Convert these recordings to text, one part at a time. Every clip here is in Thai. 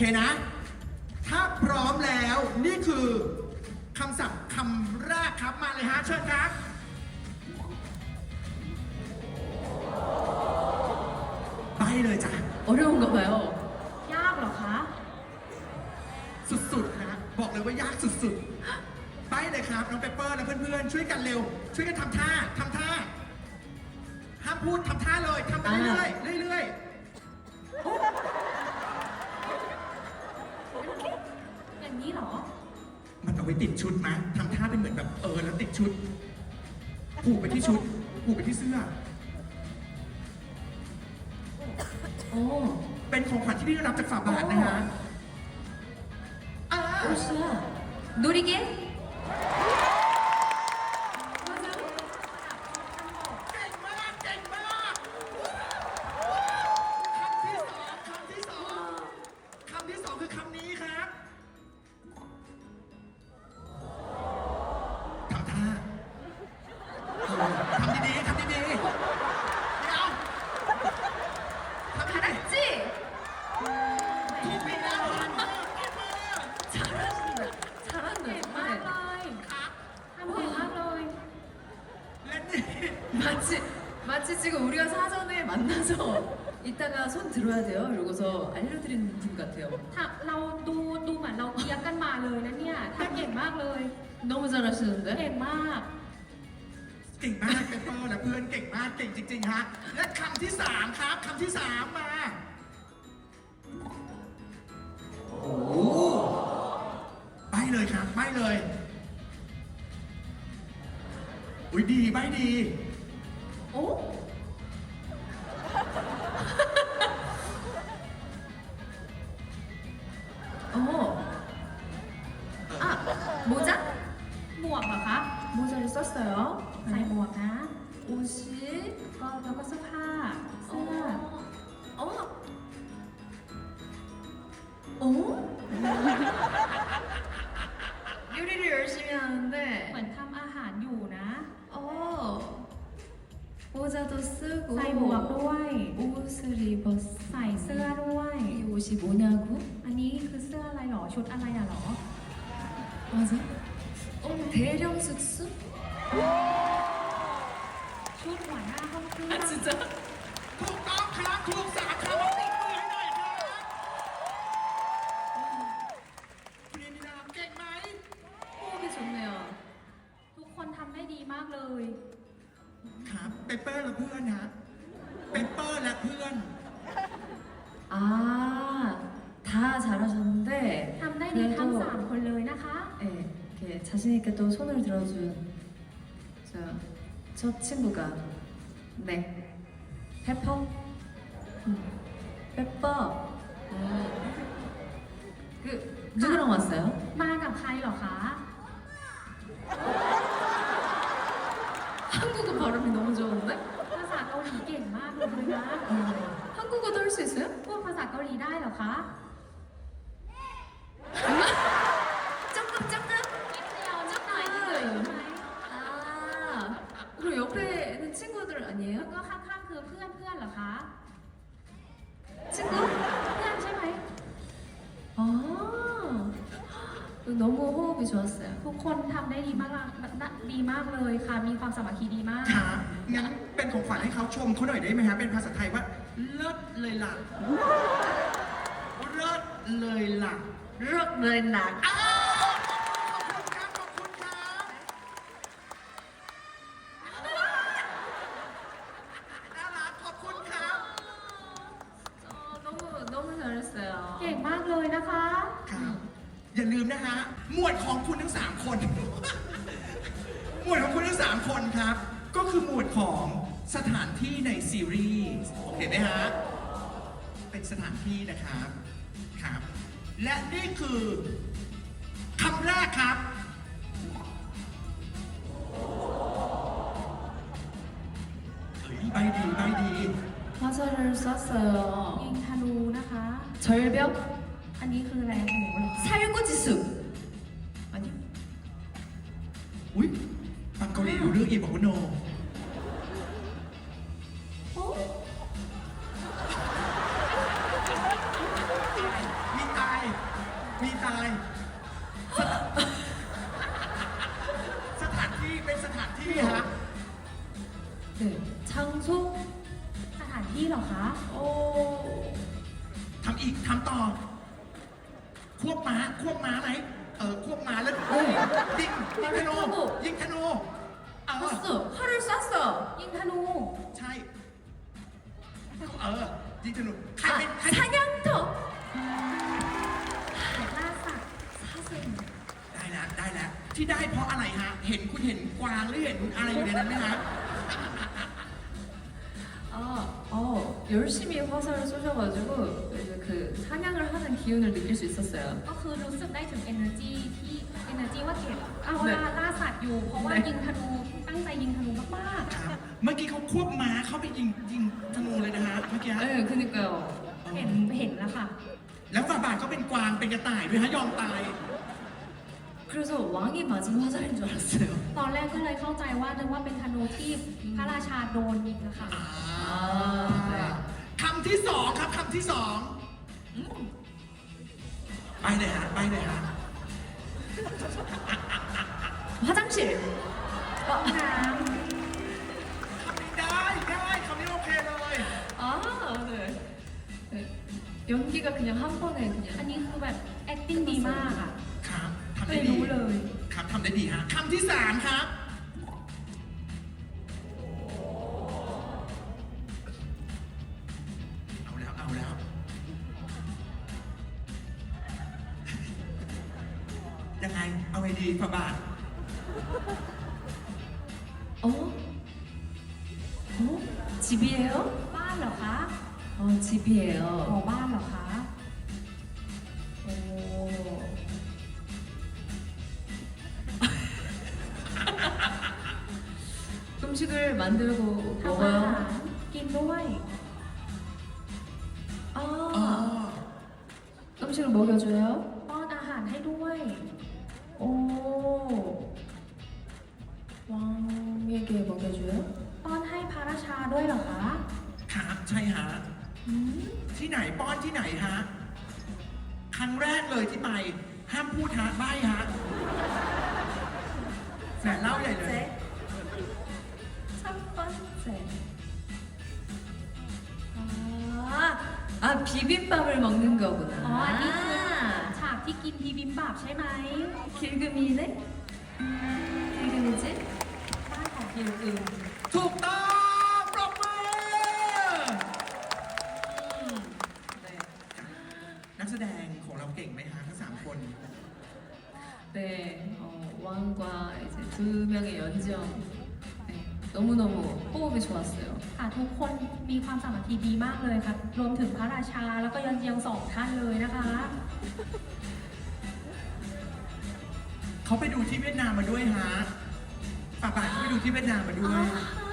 เคนะ ถ้าพร้อมแล้วนี่คือคำศัพท์คำแรกครับมาเลยฮะ เชิญครับ ไปเลยจ้ะ 어려운가 봐요. ยากเหรอคะ สุดๆนะบอกเลยว่ายากสุดๆ ไปเลยครับ น้องเปปเปอร์และเพื่อนๆ ช่วยกันเร็ว ช่วยกันทำท่าทำท่า ห้ามพูดทำท่าเลยทำไปเรื่อยๆเรื่อย อ อย ติดชุดไหมทำท่าเป็นเหมือนแบบเออแล้วติดชุด ผูกไปที่ชุด ผูกไปที่เสื้อ 어, เป็นของขวัญที่ได้รับจากฝาบาทนะฮะอ่า 벌써야. 놀이 이러고서 알려드리는 분 같아요. ถ้าเราดูดูเหมือนเราเตรียมกันมาเลยนะเนี่ยทำเก่งมากเลย 너무 잘하시는데? เก่งมาก เก่งมากเปเปอร์และเพื่อนเก่งมากเก่งจริง ๆ ฮะ และคำที่สามครับคำที่สามมา โอ้โหไปเลยครับไปเลย อุ้ยดีไปดี 어? 어. 어? 요리를 열심히 เหมื 하는데 อนทำอาหารอยู่นะ 어. 모자도 쓰고 ใส่หมวกด้วย 옷을 입었어. ใส่เสื้อด้วย 이 옷이 뭐냐고? อันนี้คือเสื้ออะไรหรอ ชุดอะไรอะหรอ 맞아? 어, 대령 숙소? ชุดหัวหน้าห้องเครื่อง 아 진짜? ถูกต้องครับถูกสาม ปเปอร์และเพื่อนฮะเปเปอร์และเพื่อน 아, 다 잘하셨는데 ทำได้ดีทั้งสามคนเลยนะคะ 네, 이렇게 자신 있게 또 손을 들어준 저, 저 친구가 네, 페퍼, 음, 페퍼. หลีได้เหรอคะ 조금 조금? นิดเดียวนิดหน่อยนิดหน่อยใช่ไหม 아, 그럼 옆에는 친구들 아니에요? แล้วก็ข้างๆคือเพื่อนเพื่อนๆเหรอคะ 친구? เพื่อนใช่ไหม 아, 너무 호흡이 좋았어요. ทุกคนทำได้ดีมากละดีมากเลยค่ะ มีความสามัคคีดีมาก ครับงั้นเป็นของขวัญให้เขาชมเขาหน่อยได้ไหมฮะ เป็นภาษาไทยว่า เลิศเลยล่ะเลิศเลยล่ะ เลิกเลยหนัก เสถานที่ในซีรีส์โอเคไหมฮะ เป็นสถานที่นะครับ ครับ และนี่คือคำแรกครับ เฮ้ยใบดีใบดี 화살을 쐈어요. ยิงธนูนะคะ 절벽 อันนี้คืออะไรหนูเหรอ 살구지수. 아니? อุ้ยฟังเกาหลีรู้เรื่องอีบอกว่าโน 장소? สถานที่เหรอคะ 어, ทำอีกทำต่อ ควบม้า ควบม้าไหม เออ ควบม้าแล้ว เอ้ย ยิงยิงธนู ธนู ยิงธนูเออ 쐈어. 활을 쐈어. ยิงธนู ใช่ เออ ยิงธนู ใคร 아, เป็นใคร 사냥터. ล่าสัตว์ 사슴. ได้แล้ว ได้แล้ว ที่ได้เพราะอะไรฮะ เห็นคุณเห็นกวางหรือเห็นอะไรอยู่ในนั้นไหมฮะ 열심히 화살을 쏘셔가지고 이제 그 사냥을 하는 기운을 느낄 수 있었어요. ก็คือรู้สึกได้ถึง energy ที่ energy ว่าเก็บเอาเว เนี่ย ลาล่าสัตว์อยู่ เพราะว่า เนี่ย ยิงธนูตั้งใจยิงธนูมาก ครับ เมื่อกี้เขาควบม้าเข้าไปยิงยิงธนูเลยนะฮะ เมื่อกี้ 네, 그니까요. ๆ เห็นเห็นแล้วค่ะ แล้วฝ่าบาทก็เป็นกวาง เป็นกระต่ายด้วยฮะ ยอมตาย 그래서 왕이 맞은 화살인 줄 알았어요. ตอนแรกก็เลยเข้าใจว่านึกว่าเป็นธนูที่พระราชาโดนยิงนะคะ อ่า 네. คำที่สองครับคำที่สอง 음, ไปเลยฮะ ไปเลยฮะ 화장실. ห้องน้ ได้ได้คำนี้โอเคเลย 아, 네. 네. 연기가 그냥 한 번에 ำอัน 그냥 นี้คือแบบ acting ดีมากอ่ะ ครับทำ เล ได้ ย ดี รู้เลย ครับทำได้ดีฮะคำที่สามครับ เอาไงดีฝ่าบาท 어? 어? 집이에요? บ้านเหรอคะ 어, 집이에요. หอบ้านเหรอคะ 어. 음식을 만들고 ทำอาหาร 먹어요. กินด้วย อ๋อ 아, 음식을 먹여줘요. ใช่ฮะ 음? ที่ไหนป้อนที่ไหนฮะ ครั้งแรกเลยที่ไป ห้ามพูดฮะใบ้ฮะแหมเล่าใหญ่เลย 첫 번째. 아, 아 비빔밥을 먹는 거구나. อ๋อ อันนี้คือฉากที่กินพีบิมบับใช่ไหม 길금이네? 길금이지? บ้านของคิวคือ ถูกต้อง 네, 어, 왕과 이제 두 명의 연지영 네, 너무너무 호흡이 좋았어요. ค่ะทุกคนมีความสามัคคีดีมากเลยค่ะ รวมถึงพระราชาแล้วก็ยันเยียงสองท่านเลยนะคะ เขาไปดูที่เวียดนามมาด้วยฮะป่าป่าเขาไปดูที่เวียดนามมาด้วย ครับ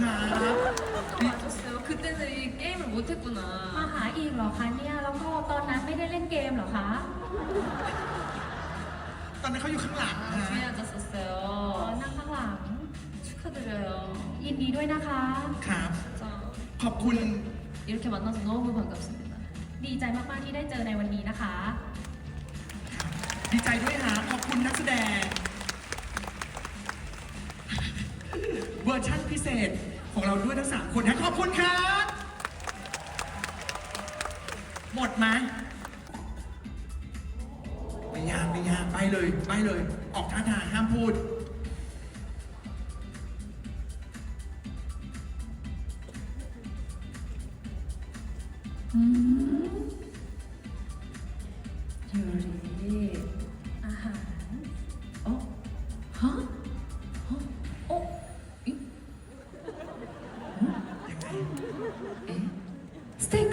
맞았어요. 그때는 이 게임을 มา 못했구나. หาอีกเหรอคะเนี่ย แล้วก็ตอนนั้นไม่ได้เล่นเกมเหรอคะ ตอนนั้นเขาอยู่ข้างหลังฮะ 뒤에 อ๋อ 앉았었어요. นั่งข้างหลัง 축하드려요. ยินดีด้วยนะคะ ครับ 진짜 ขอบคุณ 이렇게 만나서 너무 반갑습니다. ดีใจมากๆที่ได้เจอในวันนี้นะคะ ดีใจด้วยฮะขอบคุณนักแสดง เวอร์ชั่นพิเศษ ของเราด้วยทั้งสามคนนะขอบคุณครับ หมดไหมไม่ยากไม่ยากไปเลยไปเลย ออกท่าทางห้ามพูด อืม 크?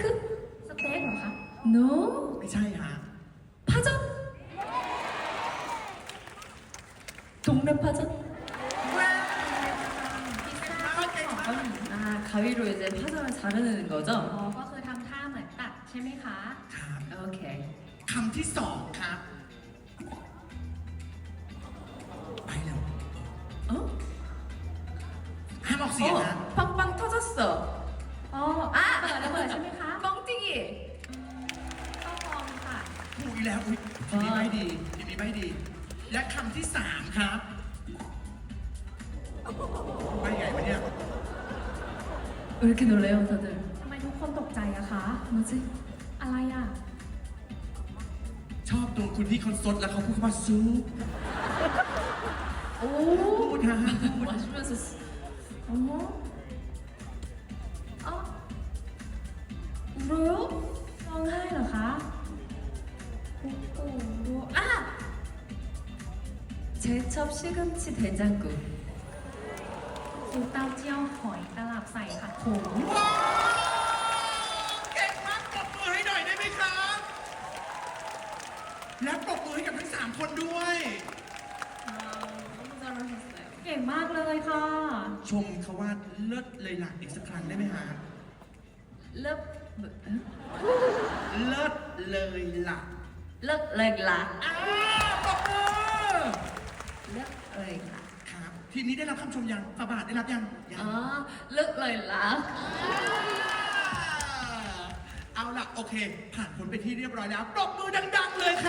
สเต็กเหรอคะ No? ไม่ใช่ฮะ 파전? 동네 파전? พิซซ่าของเกาหลี 아, 가위로 이제 파전을 자르는 อ๋อ 거죠? ก็คือทำท่าเหมือนตัดใช่ไหมคะ ครับ 오케이. คำที่สองครับ ไปเลย 어? ห้ามออกเสียงนะ 어, 빵빵 터졌어. ยแล้วยพี่มีใบดีพี่มีใบดี และคำที่สามครับใบใหญ่ปะเนี่ยเออคิดอ왜이렇게อ래 요, 다 들? ทำไมทุกคนตกใจอะคะมา뭐 지? อะไรอะชอบตรงคุณที่คนซดแล้วเขาพูดคำว่าซูป 오! พูดฮะ 마시면서 쓰-어 머? 아? 울어 요? ร้องไห้เหรอคะ โอ้โห 아! 제첩 시금치 된장국. ซุปเต้าเจี้ยวหอยตลับใส่ผัดผง ว้าวเก่งมากปรบมือให้หน่อยได้ไหมครับ และปรบมือให้กับทั้งสามคนด้วย 아, 너무 잘하셨어요. เก่งมากเลยค่ะ ชมเขาว่าเลิศเลยหลักอีกสักครั้งได้ไหมฮะ 럽, 뭐, เลิศเลยหลัก เลิกเลยละอ้ปรบมือเลิกเลยครับ ทีนี้ได้รับคำชมยังฝาบาทได้รับยังอ๋อเลิกเลยละเอาล่ะ โอเค ผ่านผลไปที่เรียบร้อยแล้วปรบมือดัง ๆ เลยค่ะ